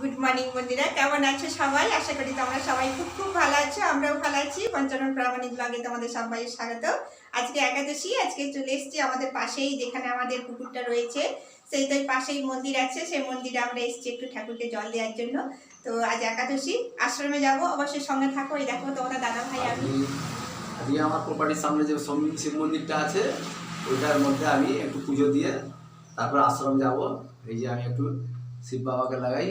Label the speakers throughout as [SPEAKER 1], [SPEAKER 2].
[SPEAKER 1] Good morning বন্ধুরা। কেমন আছো সবাই? আশা করি তোমরা সবাই খুব খুব ভালো আছো আমরাও ভালো আছি। পঞ্চানন প্রামাণিক ব্লগে তোমাদের সবাই স্বাগত। আজকে একাদশী আজকে চলে এসেছি আমাদের পাশেই যেখানে আমাদের পুকুরটা রয়েছে। সেই তো পাশেই মন্দির আছে সেই মন্দিরে আমরা এসেছি একটু ঠাকুরকে জল দেওয়ার জন্য। তো আজ একাদশী আশ্রমে যাব। অবশ্যই সঙ্গে থাকো। এই দেখো তোমরা দাদা ভাই আমি।
[SPEAKER 2] আজকে আমার প্রপার্টির সামনে যে শিব মন্দিরটা আছে ওইটার মধ্যে আমি একটু পুজো দিয়ে তারপর আশ্রম যাব। এই যে আমি একটু শিব বাবাকে লাগাই।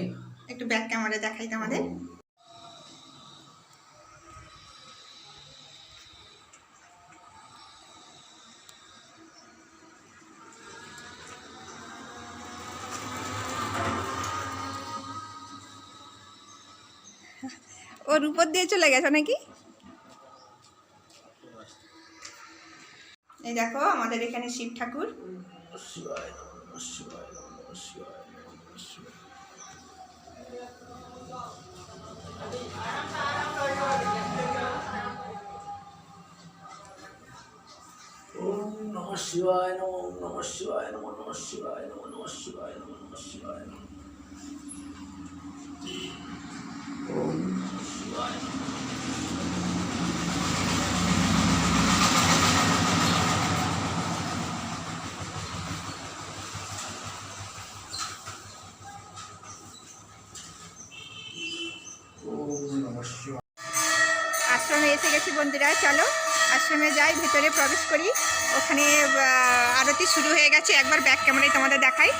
[SPEAKER 1] একটু ব্যাক ক্যামেরা দেখাই তোমাদের ওর উপর দিয়ে চলে গেছে নাকি? এই দেখো আমাদের এখানে শিব ঠাকুর।
[SPEAKER 2] শিবায় নমঃ শিবায় নমঃ শিবায়। ওম নমঃ শিবায় নমঃ ওম নমঃ শিবায় নমঃ নমঃ শিবায় নমঃ নমঃ শিবায় নমঃ নমঃ শিবায় নমঃ ওম শিবায়
[SPEAKER 1] আশ্রমে এসে গেছি বন্ধুরা চলো। আশ্রমে যাই, ভিতরে প্রবেশ করি। ওখানে আরতি শুরু হয়ে গেছে। একবার ব্যাক ক্যামেরায় তোমাদের দেখাই।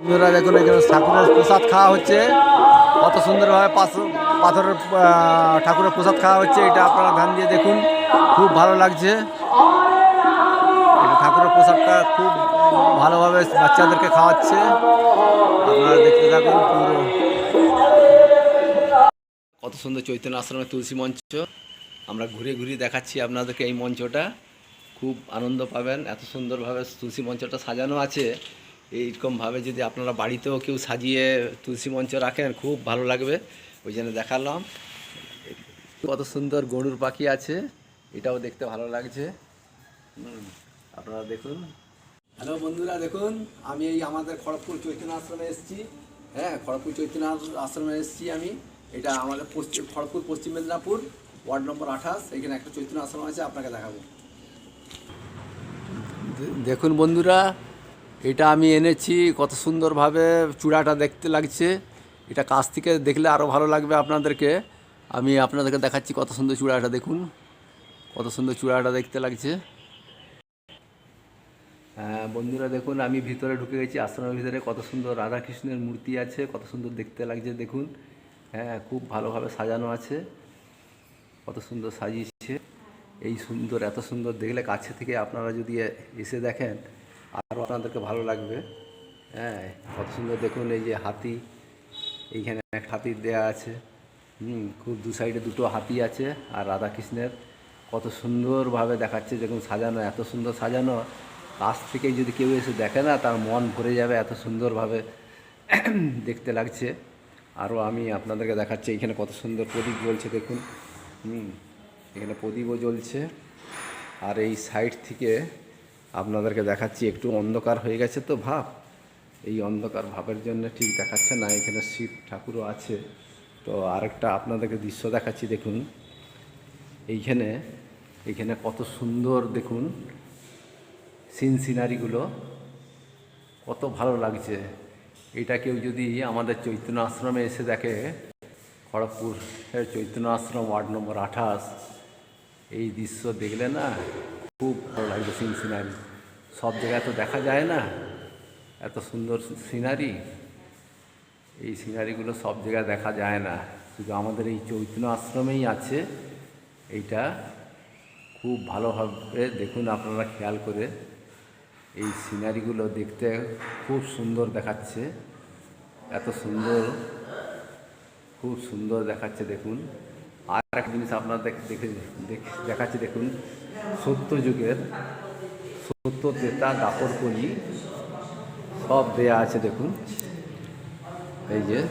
[SPEAKER 3] বন্ধুরা দেখুন, এখানে ঠাকুরের প্রসাদ খাওয়া হচ্ছে। কত সুন্দরভাবে পাথর- পাথরের ঠাকুরের প্রসাদ খাওয়া হচ্ছে। এটা আপনারা ধ্যান দিয়ে দেখুন, খুব ভালো লাগছে। ঠাকুরের প্রসাদটা খুব ভালোভাবে বাচ্চাদেরকে খাওয়াচ্ছে। আপনারা দেখতে থাকুন পুরো। কত সুন্দর চৈতন্য আশ্রমের তুলসী মঞ্চ। আমরা ঘুরে ঘুরে দেখাচ্ছি আপনাদেরকে এই মঞ্চটা। খুব আনন্দ পাবেন, এত সুন্দরভাবে তুলসী মঞ্চটা সাজানো আছে। এইরকমভাবে যদি আপনারা বাড়িতেও কেউ সাজিয়ে তুলসী মঞ্চ রাখেন খুব ভালো লাগবে। ওই জন্য দেখালাম। কত সুন্দর গরুর পাখি আছে এটাও দেখতে ভালো লাগছে। আপনারা দেখুন। হ্যালো বন্ধুরা দেখুন আমি এই আমাদের খড়গপুর চৈতন্য আশ্রমে এসেছি। হ্যাঁ খড়গপুর চৈতন্য আশ্রমে এসেছি আমি। এটা আমাদের পশ্চিম খড়গপুর পশ্চিম মেদিনীপুর ওয়ার্ড নম্বর আঠাশ। এখানে একটা চৈতন্য আশ্রম আছে আপনাকে দেখাবো। দেখুন বন্ধুরা এটা আমি এনেছি, কত সুন্দরভাবে চূড়াটা দেখতে লাগছে। এটা কাছ থেকে দেখলে আরও ভালো লাগবে আপনাদেরকে। আমি আপনাদেরকে দেখাচ্ছি কত সুন্দর চূড়াটা, দেখুন। কত সুন্দর চূড়াটা দেখতে লাগছে। হ্যাঁ বন্ধুরা, দেখুন, আমি ভিতরে ঢুকে গেছি, আশ্রমের ভিতরে। কত সুন্দর রাধাকৃষ্ণের মূর্তি আছে, কত সুন্দর দেখতে লাগছে, দেখুন। হ্যাঁ খুব ভালোভাবে সাজানো আছে। কত সুন্দর সাজিয়েছে। এই সুন্দর, এত সুন্দর দেখলে কাছে থেকে আপনারা যদি এসে দেখেন আরও আপনাদেরকে ভালো লাগবে। হ্যাঁ কত সুন্দর দেখুন এই যে হাতি, এইখানে এক হাতি দেয়া আছে। হুম, খুব দু সাইডে দুটো হাতি আছে আর রাধাকৃষ্ণের। কত সুন্দরভাবে দেখাচ্ছে, দেখুন সাজানো, এত সুন্দর সাজানো। কাছ থেকে যদি কেউ এসে দেখে না, তার মন ভরে যাবে এত সুন্দরভাবে দেখতে লাগছে। আরও আমি আপনাদেরকে দেখাচ্ছি এখানে কত সুন্দর প্রদীপ জ্বলছে, দেখুন। হুম, এখানে প্রদীপও জ্বলছে। আর এই সাইড থেকে আপনাদেরকে দেখাচ্ছি, একটু অন্ধকার হয়ে গেছে তো ভাব। এই অন্ধকার ভাবের জন্য ঠিক দেখাচ্ছে না, এখানে শিব ঠাকুরও আছে। তো আরেকটা আপনাদেরকে দৃশ্য দেখাচ্ছি, দেখুন। এইখানে এইখানে কত সুন্দর, দেখুন সিন সিনারিগুলো কত ভালো লাগছে। এটা কেউ যদি আমাদের চৈতন্য আশ্রমে এসে দেখে খড়গপুর চৈতন্য আশ্রম, ওয়ার্ড নম্বর আঠাশ, এই দৃশ্য দেখলে না খুব ভালো লাগবে সিন সিনারি। সব জায়গায় তো দেখা যায় না। এত সুন্দর সিনারি। এই সিনারিগুলো সব জায়গায় দেখা যায় না। শুধু আমাদের এই চৈতন্য আশ্রমেই আছে। এইটা খুব ভালোভাবে দেখুন আপনারা খেয়াল করে। এই সিনারিগুলো দেখতে খুব সুন্দর দেখাচ্ছে। এত সুন্দর, খুব সুন্দর দেখাচ্ছে দেখুন। আর একটা জিনিস আপনারা দেখ- দেখে, দেখ- দেখাচ্ছে দেখুন। সত্য যুগের, সত্য তেতা দাপর কলি সব দেয়া আছে দেখুন। এই যে,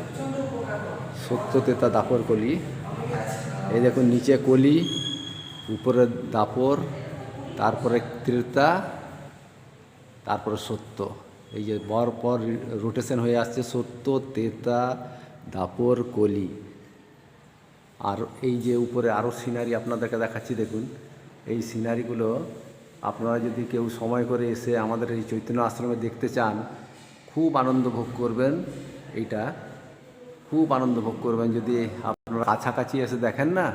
[SPEAKER 3] সত্য তেতা দাপর কলি। এই দেখুন, নিচে কলি, উপরে দাপর, তারপরে ত্রেতা, তারপরে সত্য। এই যে পর পর রোটেশন হয়ে আসছে সত্য, তেতা, দাপর, কলি। আর এই যে উপরে আরও সিনারি আপনাদেরকে দেখাচ্ছি, দেখুন। এই সিনারিগুলো আপনারা যদি কেউ সময় করে এসে আমাদের এই চৈতন্য আশ্রমে দেখতে চান, খুব আনন্দ ভোগ করবেন এইটা। খুব আনন্দ ভোগ করবেন যদি আপনারা কাছাকাছি এসে দেখেন না,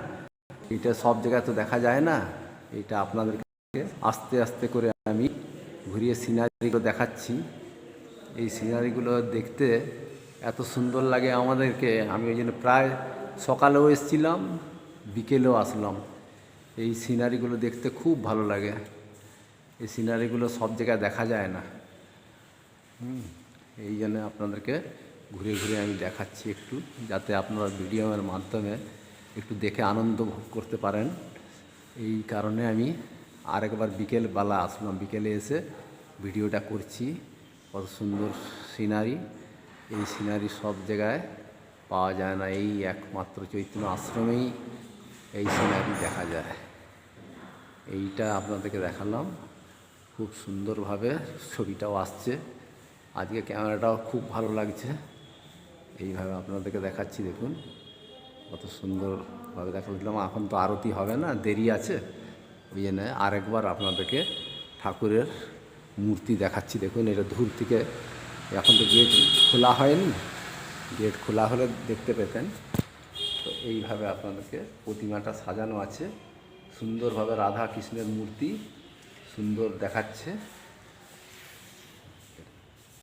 [SPEAKER 3] এটা সব জায়গায় তো দেখা যায় না। এটা আপনাদেরকে আস্তে আস্তে করে আমি ঘুরিয়ে সিনারিগুলো দেখাচ্ছি। এই সিনারিগুলো দেখতে এত সুন্দর লাগে আমাদেরকে। আমি ওই জন্য প্রায় সকালেও এসেছিলাম, বিকেলেও আসলাম। এই সিনারিগুলো দেখতে খুব ভালো লাগে। এই সিনারিগুলো সব জায়গায় দেখা যায় না। এই জন্য আপনাদেরকে ঘুরে ঘুরে আমি দেখাচ্ছি একটু, যাতে আপনারা ভিডিওর মাধ্যমে একটু দেখে আনন্দ ভোগ করতে পারেন। এই কারণে আমি আরেকবার বিকেলবেলা আসলাম। বিকেলে এসে ভিডিওটা করছি। কত সুন্দর সিনারি এই সিনারি সব জায়গায় পাওয়া যায় না, এই একমাত্র চৈতন্য আশ্রমেই এই সিনারি দেখা যায়। এইটা আপনাদেরকে দেখালাম, খুব সুন্দরভাবে ছবিটাও আসছে। আজকে ক্যামেরাটাও খুব ভালো লাগছে। এইভাবে আপনাদেরকে দেখাচ্ছি, দেখুন। কত সুন্দরভাবে দেখা দেখালাম এখন তো আরতি হবে না, দেরি আছে। ওই জন্য আরেকবার আপনাদেরকে ঠাকুরের মূর্তি দেখাচ্ছি, দেখুন। এটা দূর থেকে এখন তো গেট খোলা হয়নি। গেট খোলা হলে দেখতে পেতেন। তো এইভাবে আপনাদেরকে প্রতিমাটা সাজানো আছে। সুন্দরভাবে রাধা কৃষ্ণের মূর্তি সুন্দর দেখাচ্ছে।